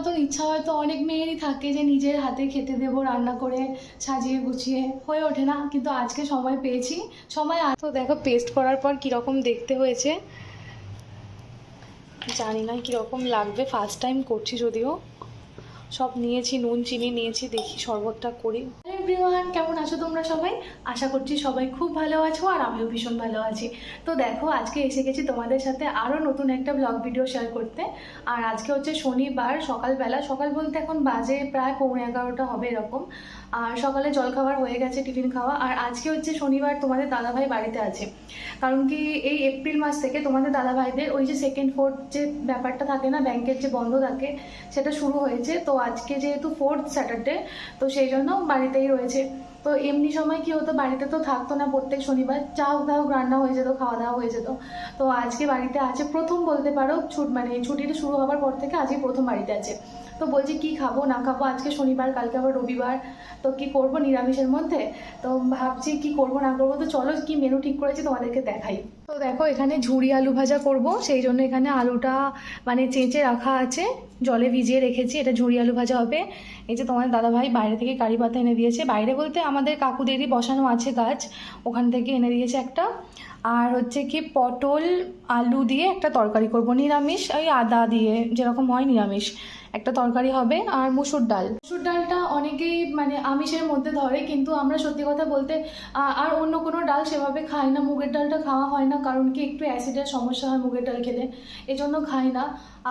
মতন ইচ্ছা হয়তো অনেক মেয়েরই থাকে যে নিজের হাতে খেতে দেব, রান্না করে সাজিয়ে গুছিয়ে, হয়ে ওঠে না। কিন্তু আজকে সময় পেয়েছি, সময় তো দেখো পেস্ট করার পর কীরকম দেখতে হয়েছে? জানি না কীরকম লাগবে ফার্স্ট টাইম করছি যদিও। সব নিয়েছি, নুন, চিনি নিয়েছি, দেখি শরবতটা করি। এভরিওয়ান কেমন আছো তোমরা সবাই? আশা করছি সবাই খুব ভালো আছো আর আমিও ভীষণ ভালো আছি। তো দেখো, আজকে এসে গেছি তোমাদের সাথে আরও নতুন একটা ব্লগ ভিডিও শেয়ার করতে। আর আজকে হচ্ছে শনিবার, সকালবেলা, সকাল বলতে এখন বাজে প্রায় পৌনে এগারোটা হবে এরকম। আর সকালে জলখাবার হয়ে গেছে, টিফিন খাওয়া। আর আজকে হচ্ছে শনিবার, তোমাদের দাদাভাই বাড়িতে আছে। কারণ কি এই এপ্রিল মাস থেকে তোমাদের দাদাভাইদের ওই যে সেকেন্ড ফোর্থ যে ব্যাপারটা থাকে না ব্যাংকের যে বন্ধ থাকে, সেটা শুরু হয়েছে। তো আজকে যেহেতু ফোর্থ স্যাটারডে তো সেই জন্য বাড়িতেই রয়েছে। তো এমনি সময় কি হতো, বাড়িতে তো থাকতো না প্রত্যেক শনিবার। চা হোক রান্না হয়ে যেত, খাওয়া দাওয়া হয়ে যেত। তো আজকে বাড়িতে আছে, প্রথম বলতে পারো, ছুট মানে ছুটিটা শুরু হওয়ার পর থেকে আজকে প্রথম বাড়িতে আছে। তো বলছি, কি খাব, না খাব? আজকে শনিবার, কালকে আবার রবিবার। তো কি করব নিরামিষের মধ্যে? তো ভাবছি, কি করব, না করব? তো চলো, কি মেনু ঠিক করেছি তোমাদেরকে দেখাই। তো দেখো, এখানে ঝুড়ি আলু ভাজা করব। সেই জন্য এখানে আলুটা মানে চেঁচে রাখা আছে। জলে ভিজিয়ে রেখেছি, এটা ঝুড়ি আলু ভাজা হবে। এই যে তোমার দাদাভাই বাইরে থেকে কারি পাতা এনে দিয়েছে। বাইরে বলতে আমাদের কাকুদেরই বসানো আছে গাছ। ওখান থেকে এনে দিয়েছে একটা। আর হচ্ছে কি, পটল, আলু দিয়ে একটা তরকারি করব। নিরামিষ, ওই আদা দিয়ে, যেরকম হয় নিরামিষ। একটা তরকারি হবে আর মুসুর ডাল। মুসুর ডালটা অনেকেই মানে আমিষের মধ্যে ধরে, কিন্তু আমরা সত্যি কথা বলতে আর অন্য কোনো ডাল সেভাবে খাই না। মুগের ডালটা খাওয়া হয় না, কারণ কি একটু অ্যাসিডের সমস্যা হয় মুগের ডাল খেলে, এজন্য খাই না।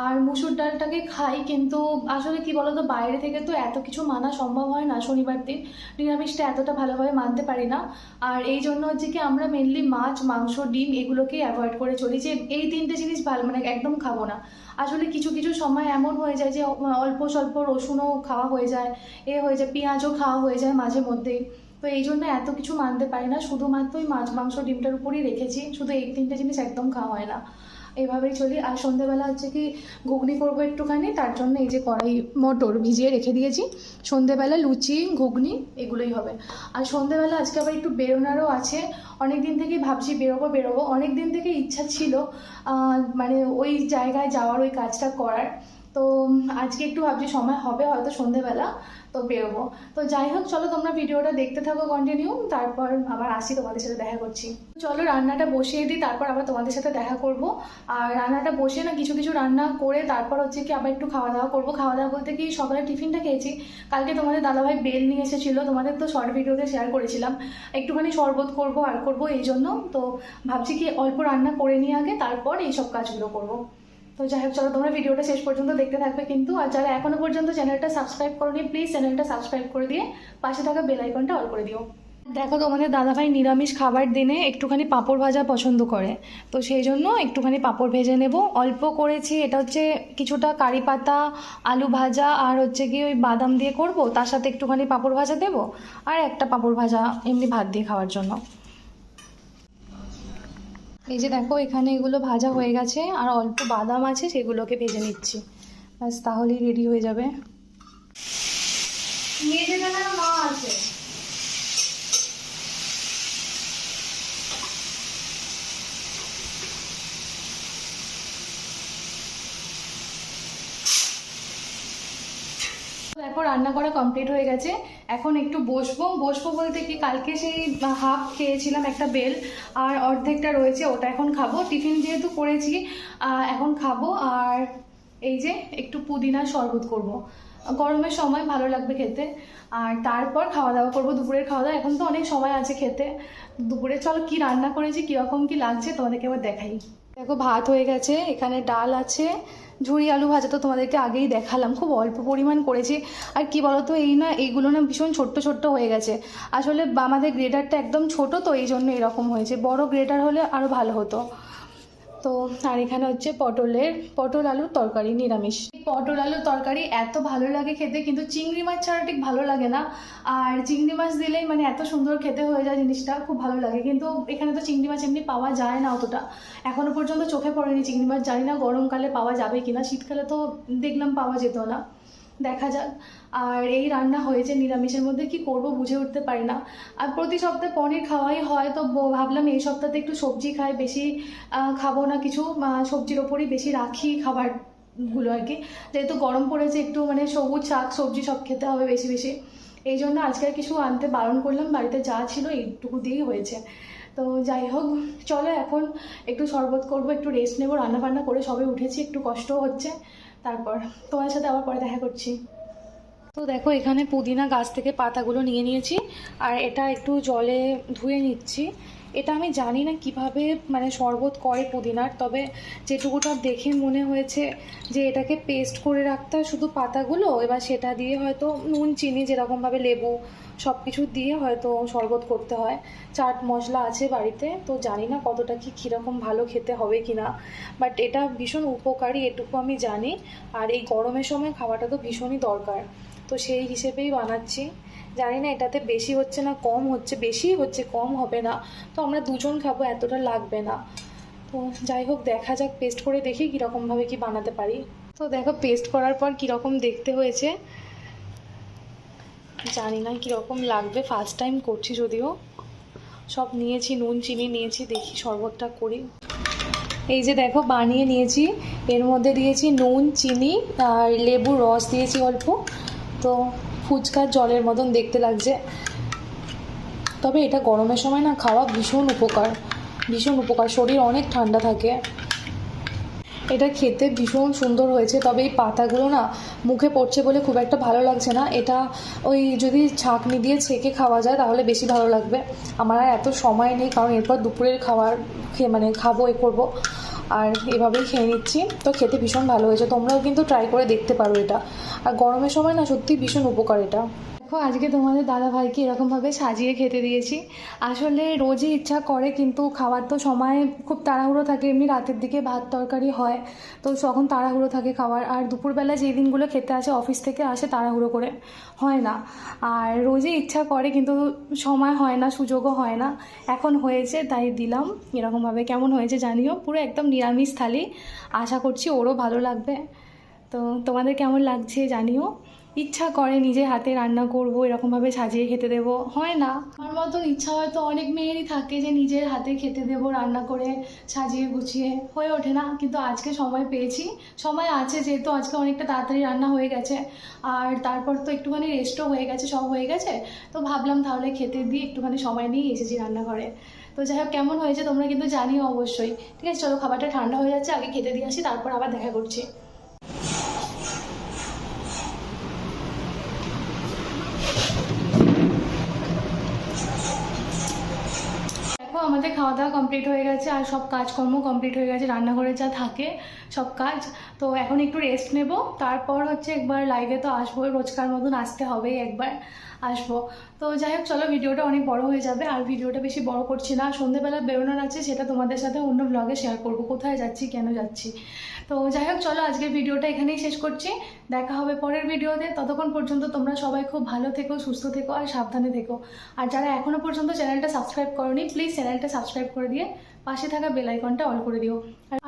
আর মুসুর ডালটাকে খাই, কিন্তু আসলে কি বলতো, বাইরে থেকে তো এত কিছু মানা সম্ভব হয় না শনিবার দিন। নিরামিষটা এতটা ভালোভাবে মানতে পারি না। আর এই জন্য হচ্ছে কি, আমরা মেনলি মাছ, মাংস, ডিম এগুলোকেই অ্যাভয়েড করে চলি যে, এই তিনটে জিনিস ভালো মানে একদম খাব না। আসলে কিছু কিছু সময় এমন হয়ে যায় যে অল্প স্বল্প রসুনও খাওয়া হয়ে যায়, এ হয়ে যায়, পেঁয়াজও খাওয়া হয়ে যায় মাঝে মধ্যেই। তো এই জন্য এত কিছু মানতে পারি না, শুধুমাত্র ওই মাছ, মাংস, ডিমটার উপরই রেখেছি, শুধু এই তিনটে জিনিস একদম খাওয়া হয় না। এইভাবেই চলি, আর সন্ধেবেলা হচ্ছে কি ঘুগনি করব একটুখানি, তার জন্য এই যে কড়াই মটর ভিজিয়ে রেখে দিয়েছি সন্ধেবেলা লুচি, ঘুগনি, এগুলোই হবে। আর সন্ধেবেলা আজকে আবার একটু বেরোনারও আছে অনেক দিন থেকেই ভাবছি বেরোবো বেরোবো অনেক দিন থেকে ইচ্ছা ছিল মানে ওই জায়গায় যাওয়ার, ওই কাজটা করার। তো আজকে একটু ভাবছি, সময় হবে হয়তো সন্ধেবেলা, তো বেরোবো। তো যাই হোক, চলো তোমরা ভিডিওটা দেখতে থাকো কন্টিনিউ তারপর আবার আসি তোমাদের সাথে দেখা করছি। চলো রান্নাটা বসিয়ে দিই, তারপর আবার তোমাদের সাথে দেখা করব। আর রান্নাটা বসে না কিছু কিছু রান্না করে, তারপর হচ্ছে কি আবার একটু খাওয়া দাওয়া করব। খাওয়া দাওয়া বলতে কি সকালে টিফিনটা খেয়েছি। কালকে তোমাদের দাদাভাই বেল নিয়ে এসেছিল, তোমাদের তো শর্ট ভিডিওতে শেয়ার করেছিলাম। একটুখানি শরবত করব, আর করব, এই জন্য। তো ভাবছি কি অল্প রান্না করে নিয়ে আগে, তারপর এইসব কাজগুলো করব। তো যাই হোক, চলো তোমরা ভিডিওটা শেষ পর্যন্ত দেখতে থাকবে কিন্তু। আর যারা এখনও পর্যন্ত চ্যানেলটা সাবস্ক্রাইব করোনি প্লিজ চ্যানেলটা সাবস্ক্রাইব করে দিয়ে পাশে থাকা বেল আইকনটা অল করে দিও। দেখো তোমাদের দাদাভাই নিরামিষ খাবার দিনে একটুখানি পাঁপড় ভাজা পছন্দ করে। তো সেই জন্য একটুখানি পাঁপড় ভেজে নেব। অল্প করেছি, এটা হচ্ছে কিছুটা কারি পাতা, আলু ভাজা আর হচ্ছে কি ওই বাদাম দিয়ে করব। তার সাথে একটুখানি পাঁপড় ভাজা দেব। আর একটা পাঁপড় ভাজা এমনি ভাত দিয়ে খাওয়ার জন্য। এই যে দেখো, এখানে এগুলো ভাজা হয়ে গেছে, আর অল্প বাদাম আছে, সেগুলোকে ভেজে নিচ্ছি। ব্যাস, তাহলেই রেডি হয়ে যাবে। নিয়ে যেতে মা আছে। দেখো রান্না করা কমপ্লিট হয়ে গেছে। এখন একটু বসবো। বসবো বলতে কি, কালকে সেই হাফ খেয়েছিলাম একটা বেল, আর অর্ধেকটা রয়েছে ওটা এখন খাব। টিফিন যেহেতু করেছি এখন খাব। আর এই যে একটু পুদিনার শরবত করব। গরমের সময় ভালো লাগবে খেতে। আর তারপর খাওয়া দাওয়া করব। দুপুরের খাওয়া দাওয়া এখন তো অনেক সময় আছে খেতে। দুপুরে চলো কি রান্না করেছি, কীরকম কি লাগছে তোমাদেরকে এবার দেখাই। দেখো, ভাত হয়ে গেছে, এখানে ডাল আছে ঝুড়ি আলু ভাজা তো তোমাদেরকে আগেই দেখালাম, খুব অল্প পরিমাণ করেছি। আর কি বলতো, এই না, এইগুলো না ভীষণ ছোট্ট ছোট্ট হয়ে গেছে। আসলে আমাদের গ্রেডারটা একদম ছোট তো এই জন্য এরকম হয়েছে। বড় গ্রেডার হলে আরও ভালো হতো। তো, আর এখানে হচ্ছে পটলের, পটল আলুর তরকারি, নিরামিষ। পটল আলুর তরকারি এত ভালো লাগে খেতে, কিন্তু চিংড়ি মাছ ছাড়া ঠিক ভালো লাগে না। আর চিংড়ি মাছ দিলেই মানে এত সুন্দর খেতে হয়ে যায় জিনিসটা, খুব ভালো লাগে। কিন্তু এখানে তো চিংড়ি মাছ এমনি পাওয়া যায় না অতটা। এখনও পর্যন্ত চোখে পড়েনি চিংড়ি মাছ, জানি না গরমকালে পাওয়া যাবে কিনা। শীতকালে তো দেখলাম পাওয়া যেত না। দেখা যাক। আর এই রান্না হয়েছে নিরামিষের মধ্যে, কি করব বুঝে উঠতে পারি না। আর প্রতি সপ্তাহে পনির খাওয়াই হয়, তো ভাবলাম এই সপ্তাহে একটু সবজি খাই, বেশি খাব না কিছু সবজির ওপরই বেশি রাখি খাবারগুলো আর কি। যেহেতু গরম পড়েছে, একটু মানে সবুজ শাক, সবজি সব খেতে হবে বেশি বেশি। এই জন্য আজকে কিছু আনতে বারণ করলাম, বাড়িতে যা ছিল এইটুকু দিয়েই হয়েছে। তো যাই হোক, চলো এখন একটু শরবত করব, একটু রেস্ট নেব রান্না বান্না করে সবে উঠেছি, একটু কষ্টও হচ্ছে। তারপর তোমার সাথে আবার পরে দেখা করছি। তো দেখো এখানে পুদিনা গাছ থেকে পাতাগুলো নিয়ে নিয়েছি। আর এটা একটু জলে ধুয়ে নিচ্ছি। এটা আমি জানি না কীভাবে মানে শরবত করে পুদিনার, তবে যেটুকুটা দেখে মনে হয়েছে যে এটাকে পেস্ট করে রাখতে হয় শুধু পাতাগুলো, এবার সেটা দিয়ে হয়তো নুন, চিনি যেরকমভাবে লেবু সব কিছু দিয়ে হয়তো শরবত করতে হয়। চাট মশলা আছে বাড়িতে, তো জানি না কতটা কি কীরকম ভালো খেতে হবে কি না বাট এটা ভীষণ উপকারী, এটুকু আমি জানি। আর এই গরমের সময় খাওয়াটা তো ভীষণই দরকার। তো সেই হিসেবেই বানাচ্ছি। জানি না এটাতে বেশি হচ্ছে না কম হচ্ছে বেশি হচ্ছে, কম হবে না। তো আমরা দুজন খাব, এতটা লাগবে না। তো যাই হোক, দেখা যাক পেস্ট করে দেখি কীরকমভাবে কি বানাতে পারি। তো দেখো পেস্ট করার পর কীরকম দেখতে হয়েছে। জানি না কীরকম লাগবে ফার্স্ট টাইম করছি যদিও। সব নিয়েছি, নুন, চিনি নিয়েছি, দেখি শরবতটা করি। এই যে দেখো, বানিয়ে নিয়েছি। এর মধ্যে দিয়েছি নুন, চিনি আর লেবুর রস দিয়েছি অল্প। তো ফুচকার জলের মতন দেখতে লাগছে। তবে এটা গরমের সময় না খাওয়া ভীষণ উপকার ভীষণ উপকার। শরীর অনেক ঠান্ডা থাকে। এটা খেতে ভীষণ সুন্দর হয়েছে, তবে এই পাতাগুলো না মুখে পড়ছে বলে খুব একটা ভালো লাগছে না। এটা ওই যদি ছাঁকনি দিয়ে ছেঁকে খাওয়া যায় তাহলে বেশি ভালো লাগবে। আমার আর এত সময় নেই, কারণ এরপর দুপুরের খাবার খেয়ে মানে খাব, এ করব। আর এভাবেই খেয়ে নিচ্ছি। তো খেতে ভীষণ ভালো হয়েছে। তোমরাও কিন্তু ট্রাই করে দেখতে পারো এটা। আর গরমের সময় না সত্যি ভীষণ উপকার এটা। দেখো, আজকে তোমাদের দাদা ভাইকে এরকমভাবে সাজিয়ে খেতে দিয়েছি। আসলে রোজই ইচ্ছা করে, কিন্তু খাওয়ার তো সময় খুব তাড়াহুড়ো থাকে। এমনি রাতের দিকে ভাত তরকারি হয়, তো তখন তাড়াহুড়ো থাকে খাওয়ার। আর দুপুরবেলা যেই দিনগুলো খেতে আসে, অফিস থেকে আসে তাড়াহুড়ো করে, হয় না। আর রোজই ইচ্ছা করে, কিন্তু সময় হয় না, সুযোগও হয় না। এখন হয়েছে, তাই দিলাম। এরকমভাবে কেমন হয়েছে জানিও। পুরো একদম নিরামিষ থালি আশা করছি ওরও ভালো লাগবে। তো তোমাদের কেমন লাগছে জানিও। ইচ্ছা করে নিজে হাতে রান্না করব, এরকমভাবে সাজিয়ে খেতে দেব। হয় না। আমার মতন ইচ্ছা হয়তো অনেক মেয়েরই থাকে যে নিজের হাতে খেতে দেব, রান্না করে সাজিয়ে গুছিয়ে। হয়ে ওঠে না, কিন্তু আজকে সময় পেয়েছি। সময় আছে যেহেতু আজকে অনেকটা তাড়াতাড়ি রান্না হয়ে গেছে। আর তারপর তো একটুখানি রেস্টও হয়ে গেছে, সব হয়ে গেছে। তো ভাবলাম তাহলে খেতে দিয়ে একটুখানি সময় নিয়ে এসেছি রান্নাঘরে। তো যাই হোক, কেমন হয়েছে তোমরা কিন্তু জানিও অবশ্যই। ঠিক আছে, চলো খাবারটা ঠান্ডা হয়ে যাচ্ছে, আগে খেতে দিয়ে আসি, তারপর আবার দেখা করছি দেখো আমাদের খাওয়া দাওয়া কমপ্লিট হয়ে গেছে, আর সব কাজকর্ম কমপ্লিট হয়ে গেছে, রান্নাঘরে যা থাকে সব কাজ। তো এখন একটু রেস্ট নেব। তারপর হচ্ছে একবার লাইভে তো আসব। রোজকার মতন আসতে হবেই একবার আসব। তো যাই হোক, চলো ভিডিওটা অনেক বড় হয়ে যাবে। আর ভিডিওটা বেশি বড় করছি না। সন্ধেবেলা বেরোনোর আছে, সেটা তোমাদের সাথে অন্য ব্লগে শেয়ার করব। কোথায় যাচ্ছি, কেন যাচ্ছি? তো যাই হোক, চলো আজকের ভিডিওটা এখানেই শেষ করছি। দেখা হবে পরের ভিডিওতে। ততক্ষণ পর্যন্ত তোমরা সবাই খুব ভালো থেকো, সুস্থ থেকো আর সাবধানে থেকো। আর যারা এখনও পর্যন্ত চ্যানেলটা সাবস্ক্রাইব করনি প্লিজ চ্যানেলটা সাবস্ক্রাইব করে দিয়ে পাশে থাকা বেল আইকনটা অল করে দিও।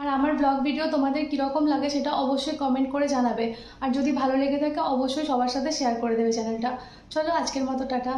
আর আমার ব্লগ ভিডিও তোমাদের কীরকম লাগে সেটা অবশ্যই কমেন্ট করে জানাবে। আর যদি ভালো লেগে থাকে, অবশ্যই সবার সাথে শেয়ার করে দেবে চ্যানেলটা চলো আজকের মতো, টাটা।